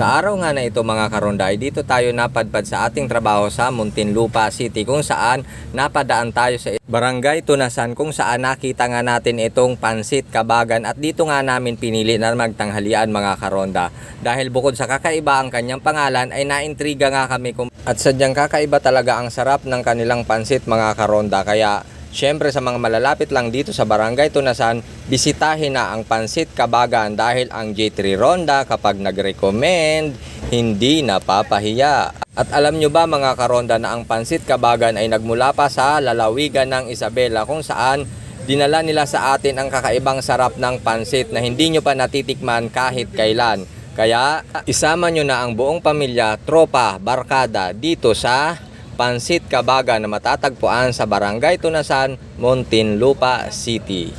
Sa araw nga na ito mga karonday, dito tayo napadpad sa ating trabaho sa Muntinlupa City kung saan napadaan tayo sa Barangay Tunasan kung saan nakita nga natin itong pansit kabagan at dito nga namin pinili na magtanghalian mga karonda. Dahil bukod sa kakaiba ang kanyang pangalan ay naintriga nga kami kung at sadyang kakaiba talaga ang sarap ng kanilang pansit mga karonda kaya Siyempre sa mga malalapit lang dito sa Barangay Tunasan, bisitahin na ang Pansit Kabagan dahil ang J3 Ronda kapag nag-recommend, hindi napapahiya. At alam nyo ba mga karonda na ang Pansit Kabagan ay nagmula pa sa lalawigan ng Isabela kung saan dinala nila sa atin ang kakaibang sarap ng pansit na hindi nyo pa natitikman kahit kailan. Kaya isama nyo na ang buong pamilya, tropa, barkada dito sa Pansit Kabaga na matatagpuan sa Barangay Tunasan, Muntinlupa City.